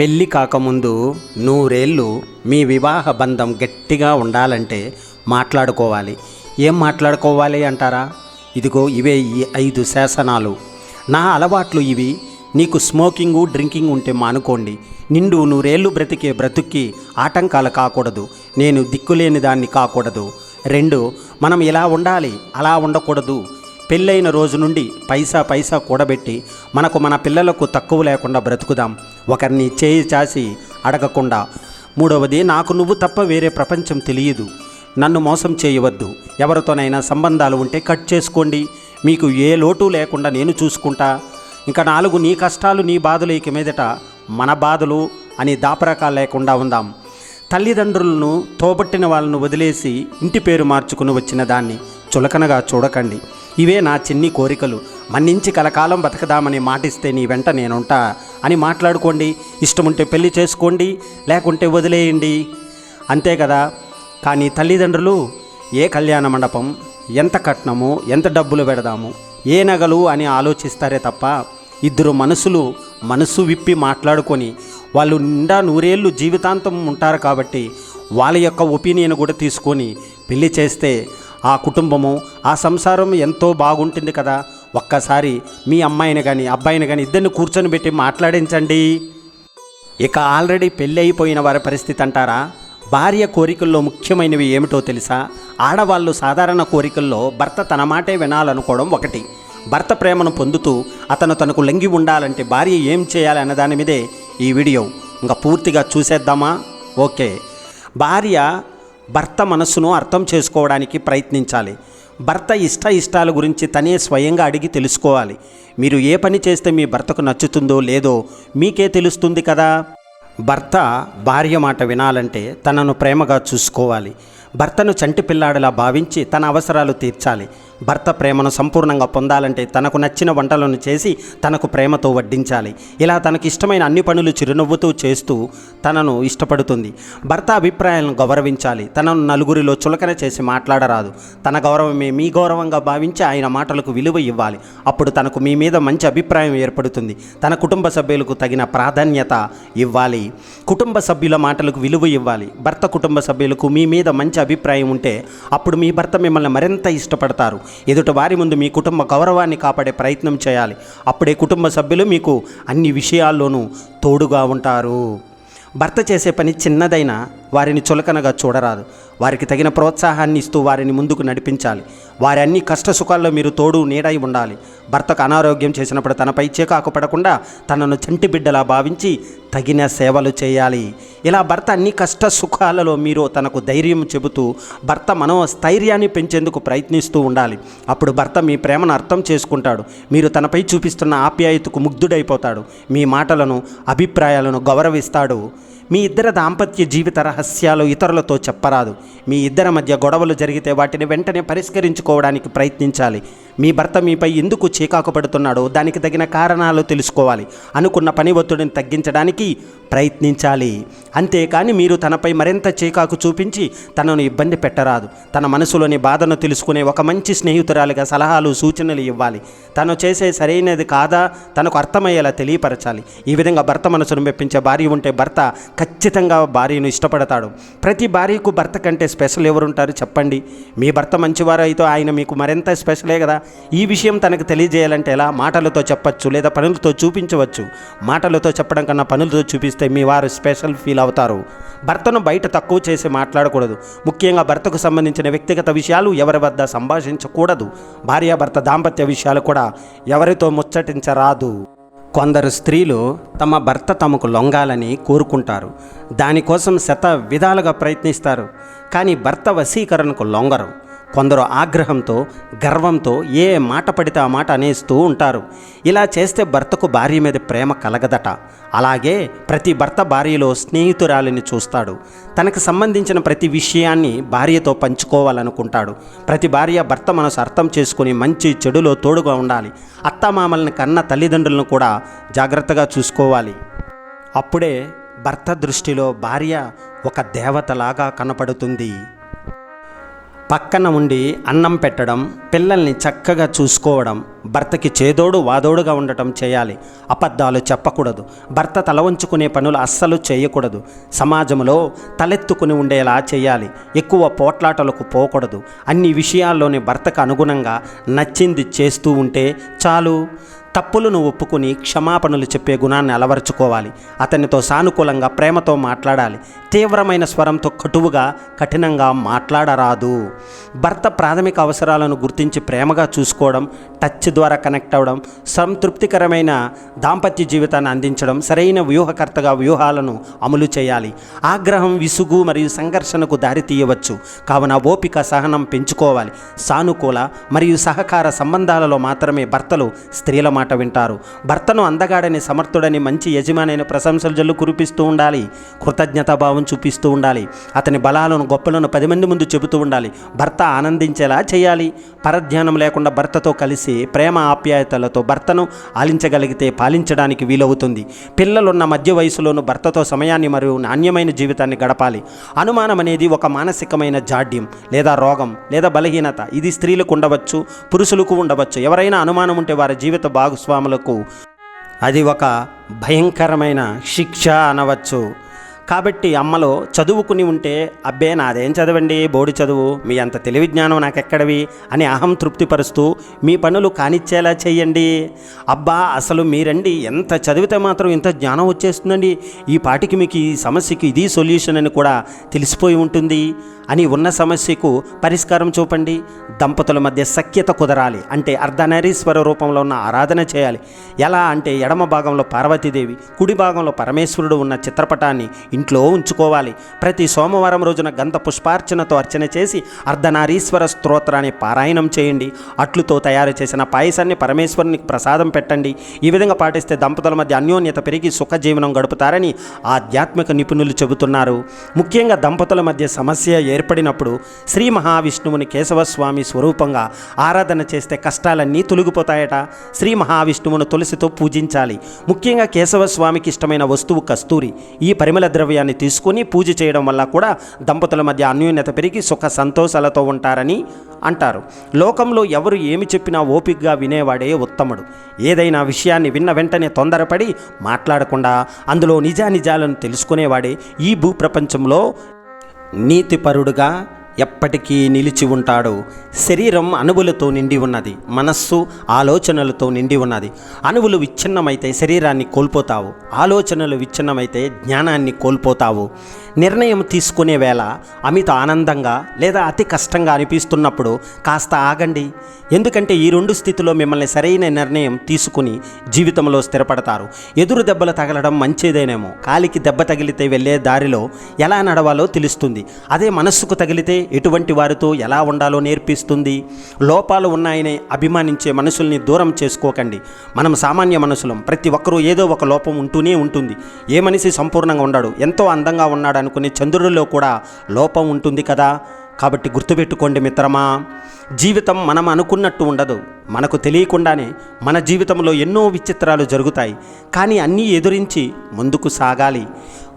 పెళ్ళి కాకముందు నూరేళ్ళు మీ వివాహ బంధం గట్టిగా ఉండాలంటే మాట్లాడుకోవాలి. ఏం మాట్లాడుకోవాలి అంటారా? ఇదిగో ఇవే ఈ ఐదు శాసనాలు. నా అలవాట్లు ఇవి. నీకు స్మోకింగు డ్రింకింగ్ ఉంటే మానుకోండి. నిండు నూరేళ్ళు బ్రతికే బ్రతుక్కి ఆటంకాలు కాకూడదు. నేను దిక్కులేని దాన్ని కాకూడదు. రెండు మనం ఇలా ఉండాలి అలా ఉండకూడదు. పెళ్ళైన రోజు నుండి పైసా పైసా కూడబెట్టి మనకు మన పిల్లలకు తక్కువ లేకుండా బ్రతుకుదాం. ఒకరిని చేయి చాసి అడగకుండా. మూడవది నాకు నువ్వు తప్ప వేరే ప్రపంచం తెలియదు. నన్ను మోసం చేయవద్దు. ఎవరితోనైనా సంబంధాలు ఉంటే కట్ చేసుకోండి. మీకు ఏ లోటు లేకుండా నేను చూసుకుంటా. ఇంకా నాలుగు నీ కష్టాలు నీ బాధలు ఇక మీదట మన బాధలు అని దాపరకాలు లేకుండా ఉందాం. తల్లిదండ్రులను తోబట్టిన వాళ్ళను వదిలేసి ఇంటి పేరు మార్చుకుని వచ్చిన దాన్ని చులకనగా చూడకండి. ఇవే నా చిన్ని కోరికలు. మన్నించి కలకాలం బతకదామని మాటిస్తే నీ వెంట నేనుంటా అని మాట్లాడుకోండి. ఇష్టముంటే పెళ్ళి చేసుకోండి లేకుంటే వదిలేయండి. అంతే కదా? కానీ తల్లిదండ్రులు ఏ కళ్యాణ మండపం ఎంత కట్నము ఎంత డబ్బులు పెడదాము ఏ నగలు అని ఆలోచిస్తారే తప్ప ఇద్దరు మనసులు మనసు విప్పి మాట్లాడుకొని వాళ్ళు నిండా నూరేళ్ళు జీవితాంతం ఉంటారు కాబట్టి వాళ్ళ యొక్క ఒపీనియన్ కూడా తీసుకొని పెళ్ళి చేస్తే ఆ కుటుంబము ఆ సంసారం ఎంతో బాగుంటుంది కదా. ఒక్కసారి మీ అమ్మాయిని కానీ అబ్బాయిని కానీ ఇద్దరిని కూర్చొని పెట్టి మాట్లాడించండి. ఇక ఆల్రెడీ పెళ్ళి అయిపోయిన వారి పరిస్థితి అంటారా? భార్య కోరికల్లో ముఖ్యమైనవి ఏమిటో తెలుసా? ఆడవాళ్ళు సాధారణ కోరికల్లో భర్త తన మాటే వినాలనుకోవడం ఒకటి. భర్త ప్రేమను పొందుతూ అతను తనకు లొంగి ఉండాలంటే భార్య ఏం చేయాలి అన్న దాని మీదే ఈ వీడియో. ఇంకా పూర్తిగా చూసేద్దామా? ఓకే. భార్య భర్త మనస్సును అర్థం చేసుకోవడానికి ప్రయత్నించాలి. భర్త ఇష్ట ఇష్టాల గురించి తనే స్వయంగా అడిగి తెలుసుకోవాలి. మీరు ఏ పని చేస్తే మీ భర్తకు నచ్చుతుందో లేదో మీకే తెలుస్తుంది కదా. భర్త భార్య మాట వినాలంటే తనను ప్రేమగా చూసుకోవాలి. భర్తను చంటి పిల్లాడిలా భావించి తన అవసరాలు తీర్చాలి. భర్త ప్రేమను సంపూర్ణంగా పొందాలంటే తనకు నచ్చిన వంటలను చేసి తనకు ప్రేమతో వడ్డించాలి. ఇలా తనకి ఇష్టమైన అన్ని పనులు చిరునవ్వుతూ చేస్తూ తనను ఇష్టపడుతుంది. భర్త అభిప్రాయాలను గౌరవించాలి. తనను నలుగురిలో చులకన చేసి మాట్లాడరాదు. తన గౌరవమే మీ గౌరవంగా భావించి ఆయన మాటలకు విలువ ఇవ్వాలి. అప్పుడు తనకు మీ మీద మంచి అభిప్రాయం ఏర్పడుతుంది. తన కుటుంబ సభ్యులకు తగిన ప్రాధాన్యత ఇవ్వాలి. కుటుంబ సభ్యుల మాటలకు విలువ ఇవ్వాలి. భర్త కుటుంబ సభ్యులకు మీ మీద మంచి అభిప్రాయం ఉంటే అప్పుడు మీ భర్త మిమ్మల్ని మరింత ఇష్టపడతారు. ఎదుట వారి ముందు మీ కుటుంబ గౌరవాన్ని కాపాడే ప్రయత్నం చేయాలి. అప్పుడే కుటుంబ సభ్యులు మీకు అన్ని విషయాల్లోనూ తోడుగా ఉంటారు. భర్త చేసే పని చిన్నదైనా వారిని చులకనగా చూడరాదు. వారికి తగిన ప్రోత్సాహాన్ని ఇస్తూ వారిని ముందుకు నడిపించాలి. వారి అన్ని కష్ట సుఖాల్లో మీరు తోడు నీడై ఉండాలి. భర్తకు అనారోగ్యం చేసినప్పుడు తనపై చేకాకు పడకుండా తనను చంటి బిడ్డలా భావించి తగిన సేవలు చేయాలి. ఇలా భర్త అన్ని కష్ట సుఖాలలో మీరు తనకు ధైర్యం చెబుతూ భర్త మనోస్థైర్యాన్ని పెంచేందుకు ప్రయత్నిస్తూ ఉండాలి. అప్పుడు భర్త మీ ప్రేమను అర్థం చేసుకుంటాడు. మీరు తనపై చూపిస్తున్న ఆప్యాయతకు ముగ్ధుడైపోతాడు. మీ మాటలను అభిప్రాయాలను గౌరవిస్తాడు. మీ ఇద్దరి దాంపత్య జీవిత రహస్యాలు ఇతరులతో చెప్పరాదు. మీ ఇద్దరి మధ్య గొడవలు జరిగితే వాటిని వెంటనే పరిష్కరించుకోవడానికి ప్రయత్నించాలి. మీ భర్త మీపై ఎందుకు చీకాకు పడుతున్నాడో దానికి తగిన కారణాలు తెలుసుకోవాలి. అనుకున్న పని ఒత్తిడిని తగ్గించడానికి ప్రయత్నించాలి. అంతేకాని మీరు తనపై మరింత చీకాకు చూపించి తనను ఇబ్బంది పెట్టరాదు. తన మనసులోని బాధను తెలుసుకునే ఒక మంచి స్నేహితురాలిగా సలహాలు సూచనలు ఇవ్వాలి. తను చేసే సరైనది కాదా తనకు అర్థమయ్యేలా తెలియపరచాలి. ఈ విధంగా భర్త మనసును మెప్పించే భార్య ఉంటే భర్త ఖచ్చితంగా భార్యను ఇష్టపడతాడు. ప్రతి భార్యకు భర్త కంటే స్పెషల్ ఎవరుంటారు చెప్పండి. మీ భర్త మంచివారు అయితే ఆయన మీకు మరింత స్పెషలే కదా. ఈ విషయం తనకు తెలియజేయాలంటే ఎలా? మాటలతో చెప్పచ్చు లేదా పనులతో చూపించవచ్చు. మాటలతో చెప్పడం కన్నా పనులతో చూపిస్తే మీ వారు స్పెషల్ ఫీల్ అవుతారు. భర్తను బయట తక్కువ చేసి మాట్లాడకూడదు. ముఖ్యంగా భర్తకు సంబంధించిన వ్యక్తిగత విషయాలు ఎవరి వద్ద సంభాషించకూడదు. భార్యాభర్త దాంపత్య విషయాలు కూడా ఎవరితో ముచ్చటించరాదు. కొందరు స్త్రీలు తమ భర్త తమకు లొంగాలని కోరుకుంటారు. దానికోసం శత విధాలుగా ప్రయత్నిస్తారు. కానీ భర్త వశీకరణకు లొంగరు. కొందరు ఆగ్రహంతో గర్వంతో ఏ మాట పడితే ఆ మాట అనేస్తూ ఉంటారు. ఇలా చేస్తే భర్తకు భార్య మీద ప్రేమ కలగదట. అలాగే ప్రతి భర్త భార్యలో స్నేహితురాలిని చూస్తాడు. తనకు సంబంధించిన ప్రతి విషయాన్ని భార్యతో పంచుకోవాలనుకుంటాడు. ప్రతి భార్య భర్త మనసు అర్థం చేసుకుని మంచి చెడులో తోడుగా ఉండాలి. అత్తమామల్ని కన్న తల్లిదండ్రులను కూడా జాగ్రత్తగా చూసుకోవాలి. అప్పుడే భర్త దృష్టిలో భార్య ఒక దేవతలాగా కనపడుతుంది. పక్కన ఉండి అన్నం పెట్టడం పిల్లల్ని చక్కగా చూసుకోవడం భర్తకి చేదోడు వాదోడుగా ఉండటం చేయాలి. అబద్ధాలు చెప్పకూడదు. భర్త తల వంచుకునే పనులు అస్సలు చేయకూడదు. సమాజంలో తలెత్తుకుని ఉండేలా చేయాలి. ఎక్కువ పోట్లాటలకు పోకూడదు. అన్ని విషయాల్లోని భర్తకు అనుగుణంగా నచ్చింది చేస్తూ ఉంటే చాలు. తప్పులను ఒప్పుకుని క్షమాపణలు చెప్పే గుణాన్ని అలవరుచుకోవాలి. అతనితో సానుకూలంగా ప్రేమతో మాట్లాడాలి. తీవ్రమైన స్వరంతో కటువుగా కఠినంగా మాట్లాడరాదు. భర్త ప్రాథమిక అవసరాలను గుర్తించి ప్రేమగా చూసుకోవడం టచ్ ద్వారా కనెక్ట్ అవ్వడం సంతృప్తికరమైన దాంపత్య జీవితాన్ని అందించడం సరైన వ్యూహకర్తగా వ్యూహాలను అమలు చేయాలి. ఆగ్రహం విసుగు మరియు సంఘర్షణకు దారితీయవచ్చు కావున ఓపిక సహనం పెంచుకోవాలి. సానుకూల మరియు సహకార సంబంధాలలో మాత్రమే భర్తలు స్త్రీల మాట వింటారు. భర్తను అందగాడని సమర్థుడని మంచి యజమానైన ప్రశంసలు జల్లు కురిపిస్తూ ఉండాలి. కృతజ్ఞతాభావం చూపిస్తూ ఉండాలి. అతని బలాలను గొప్పలను పది మంది ముందు చెబుతూ ఉండాలి. భర్త ఆనందించేలా చేయాలి. పరధ్యానం లేకుండా భర్తతో కలిసి ప్రేమ ఆప్యాయతలతో భర్తను ఆలించగలిగితే పాలించడానికి వీలవుతుంది. పిల్లలున్న మధ్య వయసులోను భర్తతో సమయాన్ని మరియు నాణ్యమైన జీవితాన్ని గడపాలి. అనుమానం అనేది ఒక మానసికమైన జాడ్యం లేదా రోగం లేదా బలహీనత. ఇది స్త్రీలకు ఉండవచ్చు పురుషులకు ఉండవచ్చు. ఎవరైనా అనుమానం ఉంటే వారి జీవిత భాగస్వాములకు అది ఒక భయంకరమైన శిక్ష అనవచ్చు. కాబట్టి అమ్మలో చదువుకుని ఉంటే అబ్బే నాదేం చదవండి? బోడి చదువు. మీ అంత తెలివి జ్ఞానం నాకెక్కడవి? అని అహం తృప్తిపరుస్తూ మీ పనులు కానిచ్చేలా చేయండి అబ్బా అసలు మీరండి ఎంత చదివితే మాత్రం ఇంత జ్ఞానం వచ్చేస్తుందండి. ఈ పాటికి మీకు ఈ సమస్యకి ఇది సొల్యూషన్ అని కూడా తెలిసిపోయి ఉంటుంది. అని ఉన్న సమస్యకు పరిష్కారం చూపండి. దంపతుల మధ్య సఖ్యత కుదరాలి. అంటే అర్ధనారీశ్వర రూపంలో ఉన్న ఆరాధన చేయాలి. ఎలా అంటే ఎడమ భాగంలో పార్వతీదేవి కుడి భాగంలో పరమేశ్వరుడు ఉన్న చిత్రపటాన్ని ఇంట్లో ఉంచుకోవాలి. ప్రతి సోమవారం రోజున గంధ పుష్పార్చనతో అర్చన చేసి అర్ధనారీశ్వర స్తోత్రాన్ని పారాయణం చేయండి. అట్లుతో తయారు చేసిన పాయసాన్ని పరమేశ్వరునికి ప్రసాదం పెట్టండి. ఈ విధంగా పాటిస్తే దంపతుల మధ్య అన్యోన్యత పెరిగి సుఖజీవనం గడుపుతారని ఆధ్యాత్మిక నిపుణులు చెబుతున్నారు. ముఖ్యంగా దంపతుల మధ్య సమస్య ఏర్పడినప్పుడు శ్రీ మహావిష్ణువుని కేశవస్వామి స్వరూపంగా ఆరాధన చేస్తే కష్టాలన్నీ తొలగిపోతాయట. శ్రీ మహావిష్ణువును తులసితో పూజించాలి. ముఖ్యంగా కేశవస్వామికి ఇష్టమైన వస్తువు కస్తూరి. ఈ పరిమళ ద్రవ్యాన్ని తీసుకుని పూజ చేయడం వల్ల కూడా దంపతుల మధ్య అన్యోన్యత పెరిగి సుఖ సంతోషాలతో ఉంటారని అంటారు. లోకంలో ఎవరు ఏమి చెప్పినా ఓపికగా వినేవాడే ఉత్తముడు. ఏదైనా విషయాన్ని విన్న వెంటనే తొందరపడి మాట్లాడకుండా అందులో నిజానిజాలను తెలుసుకునేవాడే ఈ భూప్రపంచంలో నీతిపరుడుగా ఎప్పటికీ నిలిచి ఉంటాడు. శరీరం అణువులతో నిండి ఉన్నది. మనస్సు ఆలోచనలతో నిండి ఉన్నది. అణువులు విచ్ఛిన్నమైతే శరీరాన్ని కోల్పోతావు. ఆలోచనలు విచ్ఛిన్నమైతే జ్ఞానాన్ని కోల్పోతావు. నిర్ణయం తీసుకునే వేళ అమిత ఆనందంగా లేదా అతి కష్టంగా అనిపిస్తున్నప్పుడు కాస్త ఆగండి. ఎందుకంటే ఈ రెండు స్థితిలో మిమ్మల్ని సరైన నిర్ణయం తీసుకుని జీవితంలో స్థిరపడతారు. ఎదురు దెబ్బలు తగలడం మంచిదేనేమో. కాలికి దెబ్బ తగిలితే వెళ్ళే దారిలో ఎలా నడవాలో తెలుస్తుంది. అదే మనస్సుకు తగిలితే ఎటువంటి వారితో ఎలా ఉండాలో నేర్పిస్తుంది? లోపాలు ఉన్నాయని అభిమానించే మనుషుల్ని దూరం చేసుకోకండి. మనం సామాన్య మనుషులం. ప్రతి ఒక్కరూ ఏదో ఒక లోపం ఉంటూనే ఉంటుంది. ఏ మనిషి సంపూర్ణంగా ఉన్నాడు ఎంతో అందంగా ఉన్నాడు అనుకునే చంద్రుడిలో కూడా లోపం ఉంటుంది కదా? కాబట్టి గుర్తుపెట్టుకోండి మిత్రమా జీవితం మనం అనుకున్నట్టు ఉండదు. మనకు తెలియకుండానే మన జీవితంలో ఎన్నో విచిత్రాలు జరుగుతాయి. కానీ అన్నీ ఎదురించి ముందుకు సాగాలి.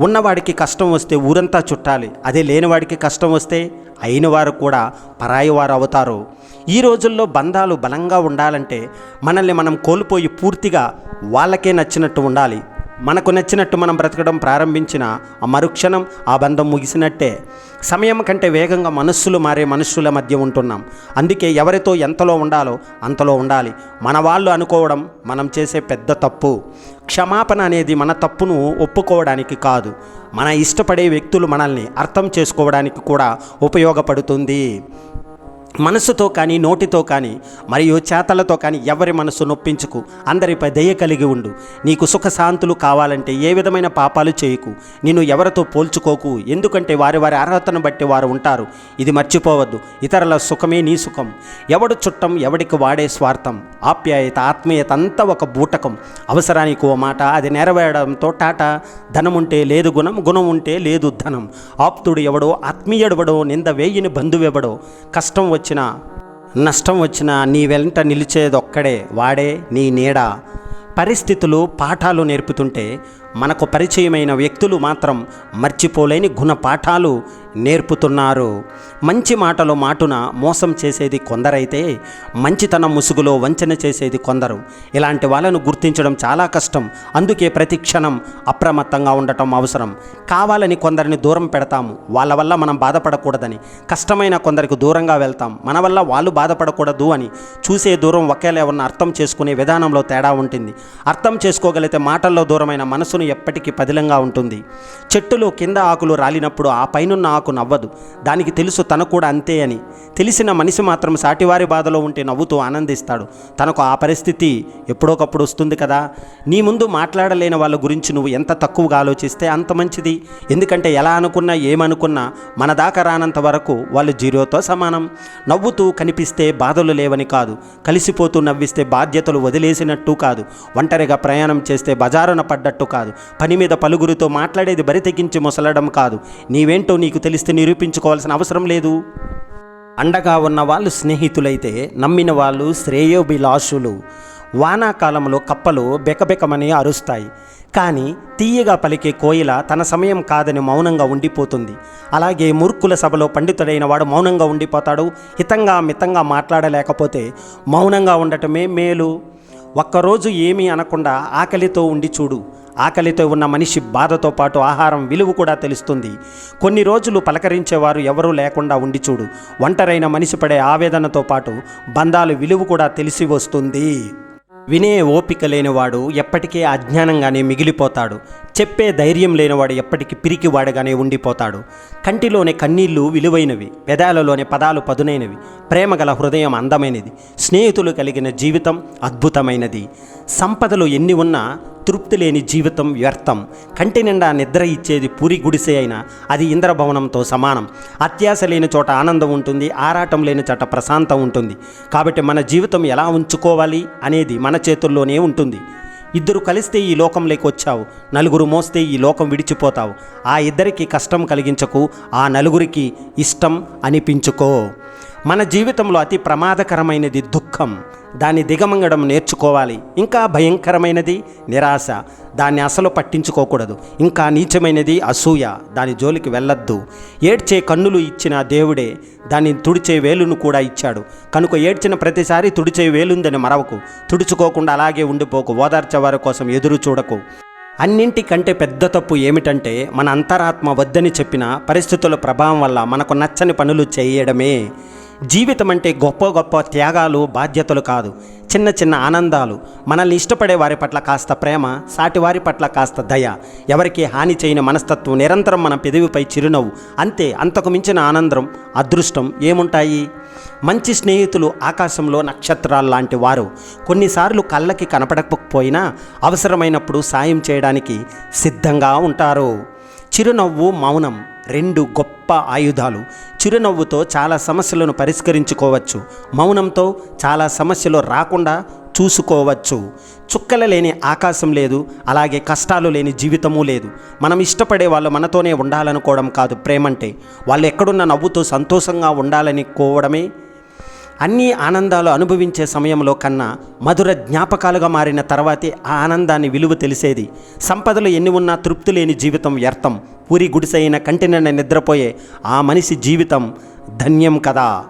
ఉన్నవాడికి కష్టం వస్తే ఊరంతా చుట్టాలి. అదే లేనివాడికి కష్టం వస్తే అయిన వారు కూడా పరాయి వారు అవుతారు. ఈ రోజుల్లో బంధాలు బలంగా ఉండాలంటే మనల్ని మనం కోల్పోయి పూర్తిగా వాళ్ళకే నచ్చినట్టు ఉండాలి. మనకు నచ్చినట్టు మనం బ్రతకడం ప్రారంభించిన ఆ మరుక్షణం ఆ బంధం ముగిసినట్టే. సమయం కంటే వేగంగా మనస్సులు మారే మనుషుల మధ్య ఉంటున్నాం. అందుకే ఎవరితో ఎంతలో ఉండాలో అంతలో ఉండాలి. మన వాళ్ళు అనుకోవడం మనం చేసే పెద్ద తప్పు. క్షమాపణ అనేది మన తప్పును ఒప్పుకోవడానికి కాదు. మన ఇష్టపడే వ్యక్తులు మనల్ని అర్థం చేసుకోవడానికి కూడా ఉపయోగపడుతుంది. మనసుతో కానీ నోటితో కానీ మరియు చేతలతో కానీ ఎవరి మనసు నొప్పించుకు అందరిపై దయ కలిగి ఉండు. నీకు సుఖశాంతులు కావాలంటే ఏ విధమైన పాపాలు చేయకు. నిన్ను ఎవరితో పోల్చుకోకు. ఎందుకంటే వారి వారి అర్హతను బట్టి వారు ఉంటారు. ఇది మర్చిపోవద్దు. ఇతరుల సుఖమే నీ సుఖం. ఎవడు చుట్టం ఎవడికి వాడే స్వార్థం. ఆప్యాయత ఆత్మీయత అంతా ఒక బూటకం. అవసరానికి ఓ మాట అది నెరవేరడంతో టాటా ధనం ఉంటే లేదు గుణం గుణం ఉంటే లేదు ధనం. ఆప్తుడు ఎవడో ఆత్మీయుడెవడో నింద వేయిని బంధువెవడో కష్టం వచ్చినా నష్టం వచ్చినా నీ వెంట నిలిచేదొక్కడే వాడే నీ నీడ. పరిస్థితులు పాఠాలు నేర్పుతుంటే మనకు పరిచయమైన వ్యక్తులు మాత్రం మర్చిపోలేని గుణ పాఠాలు నేర్పుతున్నారు. మంచి మాటలు మాటున మోసం చేసేది కొందరైతే మంచితనం ముసుగులో వంచన చేసేది కొందరు. ఇలాంటి వాళ్ళను గుర్తించడం చాలా కష్టం. అందుకే ప్రతి క్షణం అప్రమత్తంగా ఉండటం అవసరం. కావాలని కొందరిని దూరం పెడతాము. వాళ్ళ వల్ల మనం బాధపడకూడదని. కష్టమైన కొందరికి దూరంగా వెళ్తాం. మన వల్ల వాళ్ళు బాధపడకూడదు అని చూసే దూరం ఒకేలా ఉన్న అర్థం చేసుకునే విధానంలో తేడా ఉంటుంది. అర్థం చేసుకోగలిగితే మాటల్లో దూరమైన మనసును ఎప్పటికీ పదిలంగా ఉంటుంది. చెట్టులో కింద ఆకులు రాలినప్పుడు ఆ పైనున్న నాకు నవ్వదు. దానికి తెలుసు తనకు కూడా అంతే అని. తెలిసిన మనిషి మాత్రం సాటివారి బాధలో ఉంటే నవ్వుతూ ఆనందిస్తాడు. తనకు ఆ పరిస్థితి ఎప్పుడోకప్పుడు వస్తుంది కదా. నీ ముందు మాట్లాడలేని వాళ్ళ గురించి నువ్వు ఎంత తక్కువగా ఆలోచిస్తే అంత మంచిది. ఎందుకంటే ఎలా అనుకున్నా ఏమనుకున్నా మన దాకా రానంత వరకు వాళ్ళు జీరోతో సమానం. నవ్వుతూ కనిపిస్తే బాధలు లేవని కాదు. కలిసిపోతూ నవ్విస్తే బాధ్యతలు వదిలేసినట్టు కాదు. ఒంటరిగా ప్రయాణం చేస్తే బజారున పడ్డట్టు కాదు. పని మీద పలుగురితో మాట్లాడేది బరి తెగించి కాదు. నీవేంటో నీకు తెలిస్తే నిరూపించుకోవాల్సిన అవసరం లేదు. అండగా ఉన్న వాళ్ళు స్నేహితులైతే నమ్మిన వాళ్ళు శ్రేయోభిలాషులు. వానాకాలంలో కప్పలు బెకబెకమని అరుస్తాయి. కానీ తీయగా పలికే కోయిల తన సమయం కాదని మౌనంగా ఉండిపోతుంది. అలాగే మూర్ఖుల సభలో పండితుడైన వాడు మౌనంగా ఉండిపోతాడు. హితంగా మితంగా మాట్లాడలేకపోతే మౌనంగా ఉండటమే మేలు. ఒక్కరోజు ఏమీ అనకుండా ఆకలితో ఉండి చూడు. ఆకలితో ఉన్న మనిషి బాధతో పాటు ఆహారం విలువ కూడా తెలుస్తుంది. కొన్ని రోజులు పలకరించేవారు ఎవరూ లేకుండా ఉండి చూడు. ఒంటరైన మనిషి పడే ఆవేదనతో పాటు బంధాలు విలువ కూడా తెలిసి వస్తుంది. వినే ఓపిక లేనివాడు ఎప్పటికీ అజ్ఞానంగానే మిగిలిపోతాడు. చెప్పే ధైర్యం లేనివాడు ఎప్పటికీ పిరికివాడుగానే ఉండిపోతాడు. కంటిలోని కన్నీళ్ళు విలువైనవి పెదాలలోని పదాలు పదునైనవి ప్రేమగల హృదయం అందమైనది స్నేహితులు కలిగిన జీవితం అద్భుతమైనది. సంపదలు ఎన్ని ఉన్నా తృప్తి లేని జీవితం వ్యర్థం. కంటి నిండా నిద్ర ఇచ్చేది పూరి గుడిసె అయినా అది ఇంద్రభవనంతో సమానం. అత్యాశ లేని చోట ఆనందం ఉంటుంది ఆరాటం లేని చోట ప్రశాంతం ఉంటుంది. కాబట్టి మన జీవితం ఎలా ఉంచుకోవాలి అనేది మన చేతుల్లోనే ఉంటుంది. ఇద్దరు కలిస్తే ఈ లోకంలోకి వచ్చావు నలుగురు మోస్తే ఈ లోకం విడిచిపోతావు. ఆ ఇద్దరికి కష్టం కలిగించకు ఆ నలుగురికి ఇష్టం అనిపించుకో. మన జీవితంలో అతి ప్రమాదకరమైనది దుఃఖం. దాన్ని దిగమంగడం నేర్చుకోవాలి. ఇంకా భయంకరమైనది నిరాశ. దాన్ని అసలు పట్టించుకోకూడదు. ఇంకా నీచమైనది అసూయ. దాని జోలికి వెళ్ళొద్దు. ఏడ్చే కన్నులు ఇచ్చిన దేవుడే దాన్ని తుడిచే వేలును కూడా ఇచ్చాడు. కనుక ఏడ్చిన ప్రతిసారి తుడిచే వేలుందని మరవకు. తుడుచుకోకుండా అలాగే ఉండిపోకు. ఓదార్చేవారి కోసం ఎదురు చూడకు. అన్నింటికంటే పెద్ద తప్పు ఏమిటంటే మన అంతరాత్మ వద్దని చెప్పిన పరిస్థితుల ప్రభావం వల్ల మనకు నచ్చని పనులు చేయడమే. జీవితం అంటే గొప్ప గొప్ప త్యాగాలు బాధ్యతలు కాదు. చిన్న చిన్న ఆనందాలు. మనల్ని ఇష్టపడే వారి పట్ల కాస్త ప్రేమ సాటి వారి పట్ల కాస్త దయ. ఎవరికి హాని చేయని మనస్తత్వం నిరంతరం మన పెదవిపై చిరునవ్వు. అంతే అంతకు మించిన ఆనందం అదృష్టం ఏముంటాయి? మంచి స్నేహితులు ఆకాశంలో నక్షత్రాలు లాంటి వారు. కొన్నిసార్లు కళ్ళకి కనపడకపోయినా అవసరమైనప్పుడు సాయం చేయడానికి సిద్ధంగా ఉంటారు. చిరునవ్వు మౌనం. రెండు గొప్ప ఆయుధాలు. చిరునవ్వుతో చాలా సమస్యలను పరిష్కరించుకోవచ్చు. మౌనంతో చాలా సమస్యలు రాకుండా చూసుకోవచ్చు. చుక్కల లేని ఆకాశం లేదు అలాగే కష్టాలు లేని జీవితము లేదు. మనం ఇష్టపడే వాళ్ళు మనతోనే ఉండాలనుకోవడం కాదు ప్రేమంటే. వాళ్ళు ఎక్కడున్న నవ్వుతో సంతోషంగా ఉండాలని కోవడమే అన్ని ఆనందాలు అనుభవించే సమయంలో కన్నా మధుర జ్ఞాపకాలుగా మారిన తర్వాతే ఆ ఆనందాన్ని విలువ తెలిసేది. సంపదలు ఎన్ని ఉన్నా తృప్తి లేని జీవితం వ్యర్థం. పూరి గుడిసైన కంటినన్న నిద్రపోయే ఆ మనిషి జీవితం ధన్యం కదా.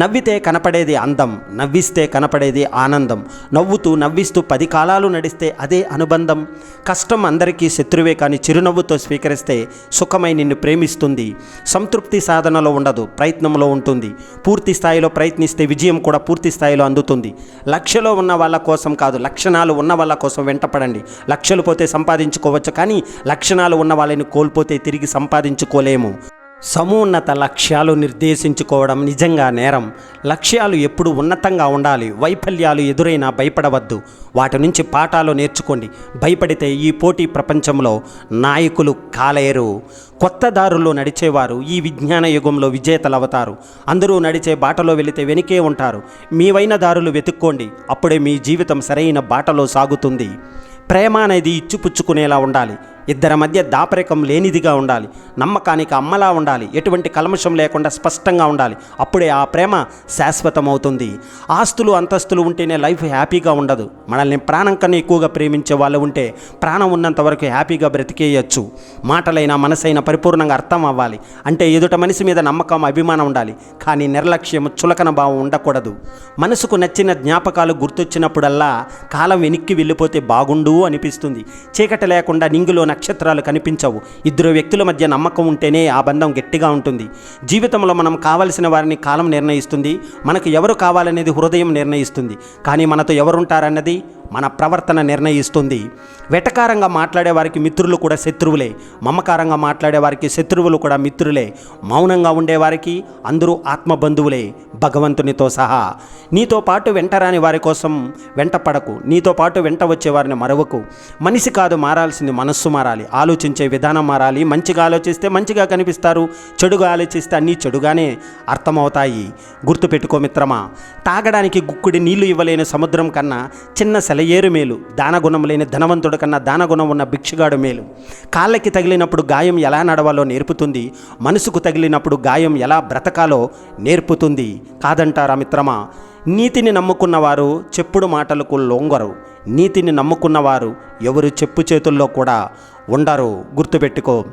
నవ్వితే కనపడేది అందం నవ్విస్తే కనపడేది ఆనందం. నవ్వుతూ నవ్విస్తూ పది కాలాలు నడిస్తే అదే అనుబంధం. కష్టం అందరికీ శత్రువే కానీ చిరునవ్వుతో స్వీకరిస్తే సుఖమై నిన్ను ప్రేమిస్తుంది. సంతృప్తి సాధనలో ఉండదు ప్రయత్నంలో ఉంటుంది. పూర్తి స్థాయిలో ప్రయత్నిస్తే విజయం కూడా పూర్తి స్థాయిలో అందుతుంది. లక్షలో ఉన్న వాళ్ళ కోసం కాదు లక్షణాలు ఉన్న వాళ్ళ కోసం వెంటపడండి. లక్షలు పోతే సంపాదించుకోవచ్చు కానీ లక్షణాలు ఉన్న వాళ్ళని కోల్పోతే తిరిగి సంపాదించుకోలేము. సమోన్నత లక్ష్యాలు నిర్దేశించుకోవడం నిజంగా నేరం. లక్ష్యాలు ఎప్పుడు ఉన్నతంగా ఉండాలి. వైఫల్యాలు ఎదురైనా భయపడవద్దు. వాటి నుంచి పాఠాలు నేర్చుకోండి. భయపడితే ఈ పోటీ ప్రపంచంలో నాయకులు కాలేరు. కొత్త దారుల్లో నడిచేవారు ఈ విజ్ఞాన యుగంలో విజేతలవుతారు. అందరూ నడిచే బాటలో వెళితే వెనుకే ఉంటారు. మీవైన దారులు వెతుక్కోండి. అప్పుడే మీ జీవితం సరైన బాటలో సాగుతుంది. ప్రేమ అనేది ఇచ్చిపుచ్చుకునేలా ఉండాలి. ఇద్దరి మధ్య దాపరికం లేనిదిగా ఉండాలి. నమ్మకానికి అమ్మలా ఉండాలి. ఎటువంటి కల్మషం లేకుండా స్పష్టంగా ఉండాలి. అప్పుడే ఆ ప్రేమ శాశ్వతమవుతుంది. ఆస్తులు అంతస్తులు ఉంటేనే లైఫ్ హ్యాపీగా ఉండదు. మనల్ని ప్రాణం కన్నా ఎక్కువగా ప్రేమించే వాళ్ళు ఉంటే ప్రాణం ఉన్నంత వరకు హ్యాపీగా బ్రతికేయచ్చు. మాటలైనా మనసైనా పరిపూర్ణంగా అర్థం అవ్వాలి. అంటే ఎదుట మనిషి మీద నమ్మకం అభిమానం ఉండాలి. కానీ నిర్లక్ష్యం చులకన భావం ఉండకూడదు. మనసుకు నచ్చిన జ్ఞాపకాలు గుర్తొచ్చినప్పుడల్లా కాలం వెనక్కి వెళ్ళిపోతే బాగుండు అనిపిస్తుంది. చీకటి లేకుండా నింగిలో నక్షత్రాలు కనిపించవు. ఇద్దరు వ్యక్తుల మధ్య నమ్మకం ఉంటేనే ఆ బంధం గట్టిగా ఉంటుంది. జీవితంలో మనం కావలసిన వారిని కాలం నిర్ణయిస్తుంది. మనకు ఎవరు కావాలనేది హృదయం నిర్ణయిస్తుంది. కానీ మనతో ఎవరుంటారన్నది మన ప్రవర్తన నిర్ణయిస్తుంది. వెటకారంగా మాట్లాడే వారికి మిత్రులు కూడా శత్రువులే. మమకారంగా మాట్లాడే వారికి శత్రువులు కూడా మిత్రులే. మౌనంగా ఉండేవారికి అందరూ ఆత్మబంధువులే. భగవంతునితో సహా. నీతో పాటు వెంటరాని వారి కోసం వెంట పడకు. నీతో పాటు వెంట వచ్చే వారిని మరవకు. మనిషి కాదు మారాల్సింది మనస్సు మారాలి. ఆలోచించే విధానం మారాలి. మంచిగా ఆలోచిస్తే మంచిగా కనిపిస్తారు. చెడుగా ఆలోచిస్తే అన్నీ చెడుగానే అర్థమవుతాయి. గుర్తుపెట్టుకో మిత్రమా. తాగడానికి గుక్కుడి నీళ్ళు ఇవ్వలేని సముద్రం కన్నా చిన్న సెలయేరు మేలు దానగుణం లేని ధనవంతుడు కన్నా దానగుణం ఉన్న భిక్షగాడు మేలు. కాళ్ళకి తగిలినప్పుడు గాయం ఎలా నడవాలో నేర్పుతుంది మనసుకు తగిలినప్పుడు గాయం ఎలా బ్రతకాలో నేర్పుతుంది. కాదంటారా మిత్రమా నీతిని నమ్ముకున్నవారు చెప్పుడు మాటలకు లొంగరు నీతిని నమ్ముకున్నవారు ఎవరు చెప్పు చేతుల్లో కూడా ఉండరు. గుర్తుపెట్టుకో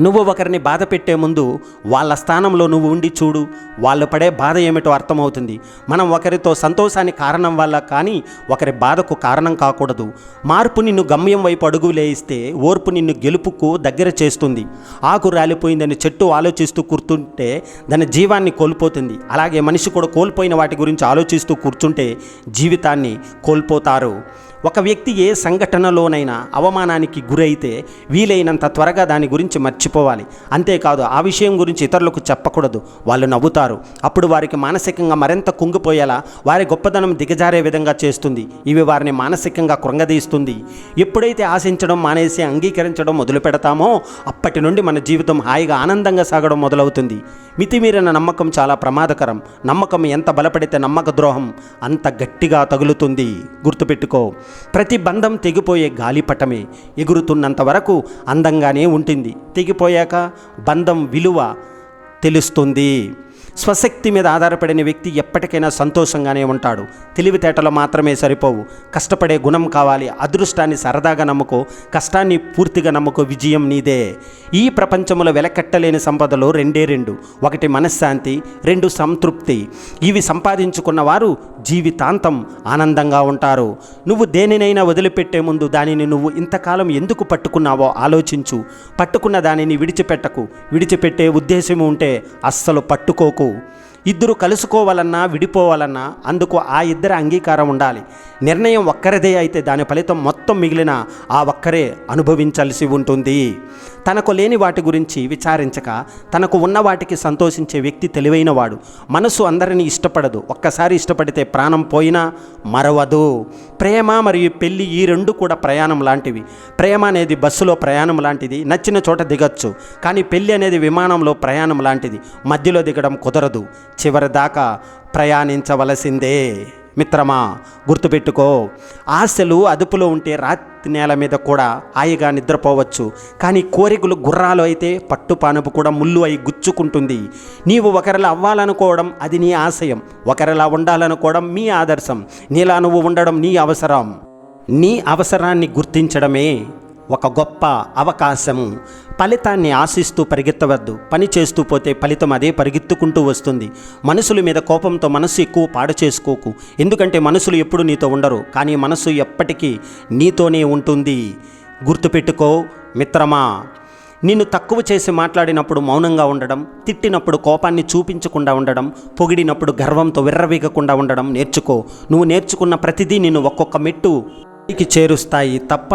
నువ్వు ఒకరిని బాధ పెట్టే ముందు వాళ్ళ స్థానంలో నువ్వు ఉండి చూడు. వాళ్ళు పడే బాధ ఏమిటో అర్థమవుతుంది. మనం ఒకరితో సంతోషానికి కారణం వల్ల కానీ ఒకరి బాధకు కారణం కాకూడదు. మార్పు నిన్ను గమ్యం వైపు అడుగు లేయిస్తే ఓర్పు నిన్ను గెలుపుకు దగ్గర చేస్తుంది. ఆకు రాలిపోయిందని చెట్టు ఆలోచిస్తూ కూర్చుంటే దాని జీవాన్ని కోల్పోతుంది. అలాగే మనిషి కూడా కోల్పోయిన వాటి గురించి ఆలోచిస్తూ కూర్చుంటే జీవితాన్ని కోల్పోతారు. ఒక వ్యక్తి ఏ సంఘటనలోనైనా అవమానానికి గురైతే వీలైనంత త్వరగా దాని గురించి మర్చిపోవాలి. అంతేకాదు ఆ విషయం గురించి ఇతరులకు చెప్పకూడదు. వాళ్ళు నవ్వుతారు. అప్పుడు వారికి మానసికంగా మరింత కుంగిపోయేలా వారి గొప్పదనం దిగజారే విధంగా చేస్తుంది. ఇవి వారిని మానసికంగా కృంగదీస్తుంది. ఎప్పుడైతే ఆశించడం మానేసి అంగీకరించడం మొదలు పెడతామో అప్పటి నుండి మన జీవితం హాయిగా ఆనందంగా సాగడం మొదలవుతుంది. మితిమీరిన నమ్మకం చాలా ప్రమాదకరం. నమ్మకం ఎంత బలపడితే నమ్మక ద్రోహం అంత గట్టిగా తగులుతుంది. గుర్తుపెట్టుకో ప్రతి బంధం తెగిపోయే గాలిపటమే ఎగురుతున్నంత వరకు అందంగానే ఉంటుంది. తెగిపోయాక బంధం విలువ తెలుస్తుంది. స్వశక్తి మీద ఆధారపడిన వ్యక్తి ఎప్పటికైనా సంతోషంగానే ఉంటాడు. తెలివితేటలు మాత్రమే సరిపోవు. కష్టపడే గుణం కావాలి. అదృష్టాన్ని సరదాగా నమ్ముకో. కష్టాన్ని పూర్తిగా నమ్ముకో విజయం నీదే. ఈ ప్రపంచంలో వెలకట్టలేని సంపదలు రెండే రెండు. ఒకటి మనశ్శాంతి రెండు సంతృప్తి. ఇవి సంపాదించుకున్న వారు జీవితాంతం ఆనందంగా ఉంటారు. నువ్వు దేనినైనా వదిలిపెట్టే ముందు దానిని నువ్వు ఇంతకాలం ఎందుకు పట్టుకున్నావో ఆలోచించు. పట్టుకున్న దానిని విడిచిపెట్టకు. విడిచిపెట్టే ఉద్దేశం ఉంటే అస్సలు పట్టుకోకు. 不 ఇద్దరు కలుసుకోవాలన్నా విడిపోవాలన్నా అందుకు ఆ ఇద్దరి అంగీకారం ఉండాలి. నిర్ణయం ఒక్కరిదే అయితే దాని ఫలితం మొత్తం మిగిలిన ఆ ఒక్కరే అనుభవించాల్సి ఉంటుంది. తనకు లేని వాటి గురించి విచారించక తనకు ఉన్న వాటికి సంతోషించే వ్యక్తి తెలివైనవాడు మనసు అందరినీ ఇష్టపడదు. ఒక్కసారి ఇష్టపడితే ప్రాణం పోయినా మరవదు. ప్రేమ మరియు పెళ్ళి ఈ రెండు కూడా ప్రయాణం లాంటివి. ప్రేమ అనేది బస్సులో ప్రయాణం లాంటిది. నచ్చిన చోట దిగచ్చు. కానీ పెళ్ళి అనేది విమానంలో ప్రయాణం లాంటిది. మధ్యలో దిగడం కుదరదు. చివరి దాకా ప్రయాణించవలసిందే. మిత్రమా గుర్తుపెట్టుకో ఆశలు అదుపులో ఉంటే రాత్రి నేల మీద కూడా హాయిగా నిద్రపోవచ్చు. కానీ కోరికలు గుర్రాలు అయితే పట్టుపానుపు కూడా ముళ్ళు అయి గుచ్చుకుంటుంది. నీవు ఒకరిలా అవ్వాలనుకోవడం అది నీ ఆశయం. ఒకరిలా ఉండాలనుకోవడం మీ ఆదర్శం. నీలా నువ్వు ఉండడం నీ అవసరం. నీ అవసరాన్ని గుర్తించడమే ఒక గొప్ప అవకాశము. ఫలితాన్ని ఆశిస్తూ పరిగెత్తవద్దు. పని చేస్తూ పోతే ఫలితం అదే పరిగెత్తుకుంటూ వస్తుంది. మనుషుల మీద కోపంతో మనసు ఎక్కువ పాడు చేసుకోకు. ఎందుకంటే మనుషులు ఎప్పుడు నీతో ఉండరు. కానీ మనసు ఎప్పటికీ నీతోనే ఉంటుంది. గుర్తుపెట్టుకో మిత్రమా నిన్ను తక్కువ చేసి మాట్లాడినప్పుడు మౌనంగా ఉండడం తిట్టినప్పుడు కోపాన్ని చూపించకుండా ఉండడం పొగిడినప్పుడు గర్వంతో విర్రవీగకుండా ఉండడం నేర్చుకో. నువ్వు నేర్చుకున్న ప్రతిదీ నిన్ను ఒక్కొక్క మెట్టు చేరుస్తాయి తప్ప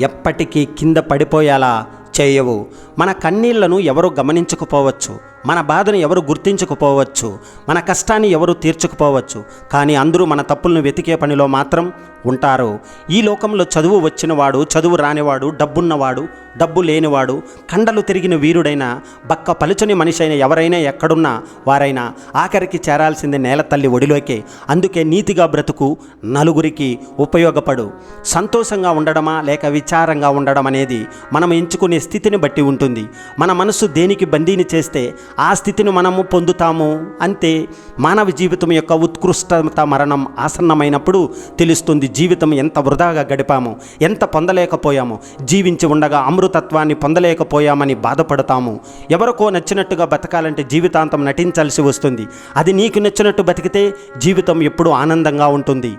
ఎప్పటికీ కింద పడిపోయేలా చేయవు. మన కన్నీళ్ళను ఎవరు గమనించకపోవచ్చు. మన బాధను ఎవరు గుర్తించకపోవచ్చు మన కష్టాన్ని ఎవరు తీర్చకపోవచ్చు కానీ అందరూ మన తప్పులను వెతికే పనిలో మాత్రం ఉంటారు. ఈ లోకంలో చదువు వచ్చినవాడు చదువు రానివాడు డబ్బున్నవాడు డబ్బు లేనివాడు కండలు తిరిగిన వీరుడైన బక్క పలుచని మనిషి అయిన ఎవరైనా ఎక్కడున్నా వారైనా ఆఖరికి చేరాల్సింది నేల తల్లి ఒడిలోకే. అందుకే నీతిగా బ్రతుకు నలుగురికి ఉపయోగపడు. సంతోషంగా ఉండడమా లేక విచారంగా ఉండడం అనేది మనం ఎంచుకునే స్థితిని బట్టి ఉంటుంది. మన మనసు దేనికి బందీని చేస్తే ఆ స్థితిని మనము పొందుతాము అంతే మానవ జీవితం యొక్క ఉత్కృష్టత మరణం ఆసన్నమైనప్పుడు తెలుస్తుంది జీవితం ఎంత వృధాగా గడిపాము ఎంత పొందలేకపోయాము. జీవించి ఉండగా అమృతత్వాన్ని పొందలేకపోయామని బాధపడతాము. ఎవరికో నచ్చినట్టుగా బతకాలంటే జీవితాంతం నటించాల్సి వస్తుంది. అది నీకు నచ్చినట్టు బతికితే జీవితం ఎప్పుడూ ఆనందంగా ఉంటుంది.